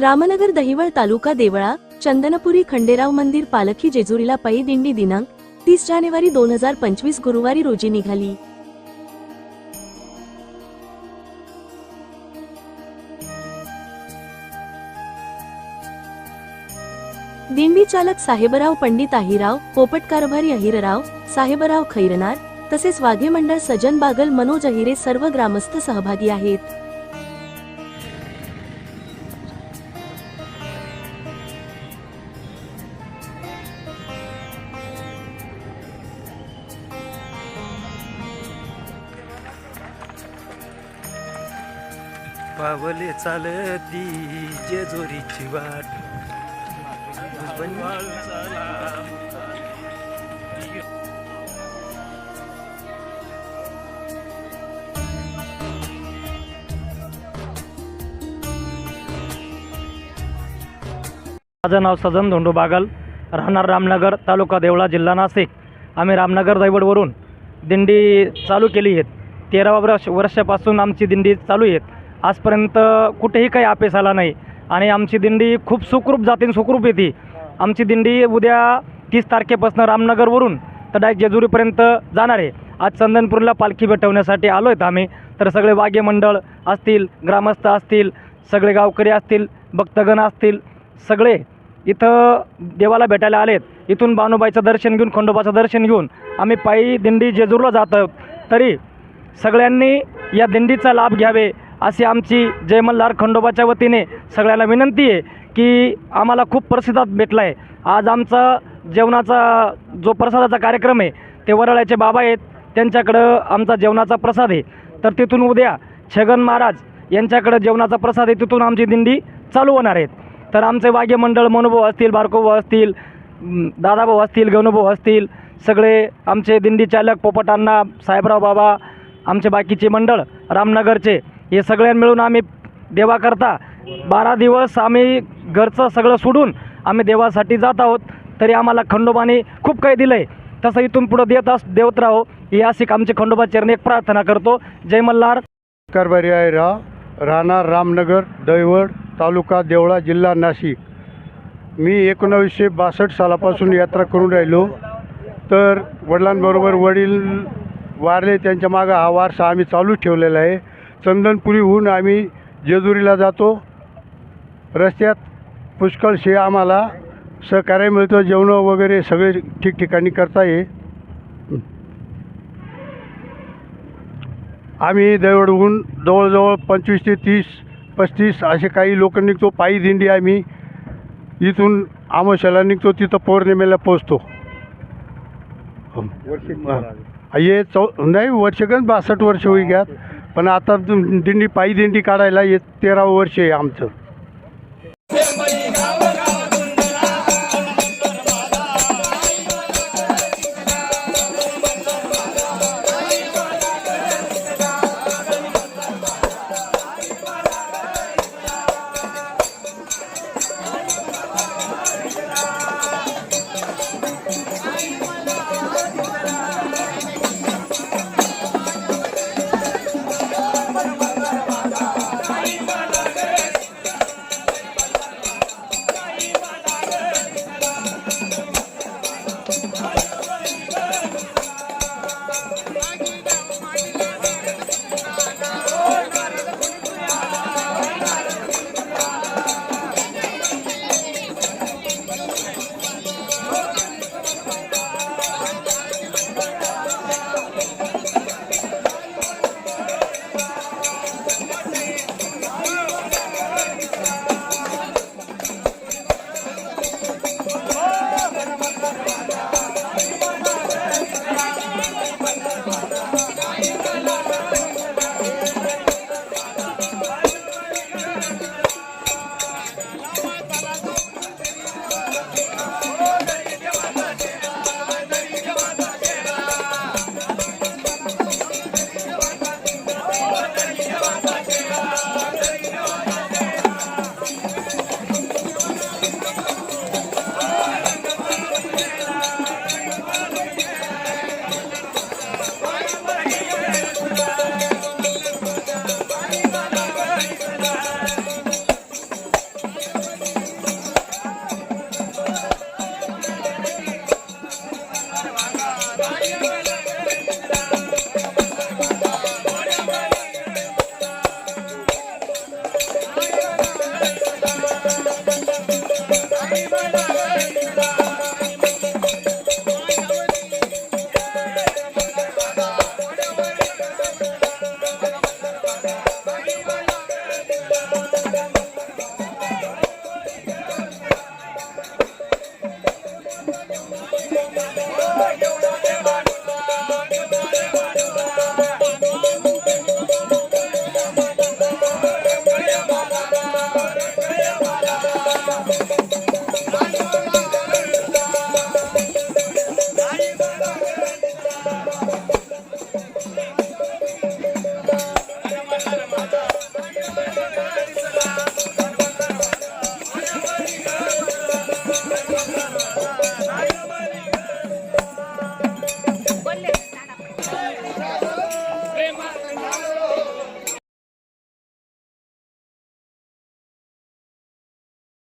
रामनगर दहिवळ तालुका देवळा चंदनपुरी खंडेराव मंदिर पालखी जेजुरीला पायी दिंडी दिनांक तीस जानेवारी दोन हजार पंचवीस गुरुवारी रोजी निघाली. दिंडी चालक साहेबराव पंडित आहिराव पोपट कारभारी अहिरराव साहेबराव खैरनार तसेच वाघे मंडळ सजन बागल मनोज अहिरे सर्व ग्रामस्थ सहभागी आहेत. पावले चालती जेजोरीची वाट. माझं नाव सजन धोंडू बागल. राहणार रामनगर तालुका देवळा जिल्हा नाशिक. आम्ही रामनगर दैवडवरून दिंडी चालू केली आहेत तेरा वर्ष वर्षापासून आमची दिंडी चालू आहे. आजपर्यंत कुठेही काही अपेस आला नाही. आणि आमची दिंडी खूप सुखरूप जाते सुखरूप येते. आमची दिंडी उद्या तीस तारखेपासून रामनगरवरून तर डायरेक्ट जेजुरीपर्यंत जाणार आहे. आज चंदनपूरला पालखी भेटवण्यासाठी आलो आहेत आम्ही. तर सगळे वाघे मंडळ असतील ग्रामस्थ असतील सगळे गावकरी असतील भक्तगण असतील सगळे इथं देवाला भेटायला आलेत. इथून बानुबाईचं दर्शन घेऊन खंडोबाचं दर्शन घेऊन आम्ही पायी दिंडी जेजूरला जात आहोत. तरी सगळ्यांनी या दिंडीचा लाभ घ्यावे. अशी आमची जय मल्हार खंडोबाच्या वतीने सगळ्याला विनंती आहे की आम्हाला खूप प्रसिद्धात भेटला आहे. आज आमचा जेवणाचा जो प्रसादाचा कार्यक्रम आहे ते वरळ्याचे बाबा आहेत. त्यांच्याकडं आमचा जेवणाचा प्रसाद आहे. तर तिथून उद्या छगन महाराज यांच्याकडं जेवणाचा प्रसाद आहे. तिथून आमची दिंडी चालू होणार आहेत तर आमचे वाघ्य मंडळ मनुभाऊ असतील बारकोभाऊ असतील दादाभाऊ असतील गणूभाऊ असतील सगळे आमचे दिंडी चालक पोपटांना साहेबराव बाबा आमचे बाकीचे मंडळ रामनगरचे हे सगळ्यां मिळून आम्ही देवाकरता बारा दिवस आम्ही घरचं सगळं सोडून आम्ही देवासाठी जात आहोत. तरी आम्हाला खंडोबाने खूप काही दिलं आहे तसं इथून पुढं देत अस देवत राहो. ही अशी आमची खंडोबा चरणी एक प्रार्थना करतो. जय मल्हार. कारभारी आहे रा राहणार रामनगर दैवड तालुका देवळा जिल्हा नाशिक. मी एकोणावीसशे बासष्ट सालापासून यात्रा करून राहिलो. तर वडिलांबरोबर वडील वारले त्यांच्या मागं हा वारसा आम्ही चालू ठेवलेला आहे. चंदनपुरीहून आम्ही जेजुरीला जातो. रस्त्यात पुष्कळशे आम्हाला सहकार्य मिळतं जेवणं वगैरे सगळे ठिकठिकाणी करता ये. आम्ही दैवडहून जवळजवळ पंचवीस ते तीस पस्तीस असे काही लोक निघतो पायी दिंडी आम्ही. इथून आमोशाला निघतो तिथं पौर्णिमेला पोचतो हे. चौ नाही वर्षगण बासष्ट वर्ष होई घ्यात पण आता दिंडी पायी दिंडी काढायला हे तेरावं वर्ष आहे आमचं.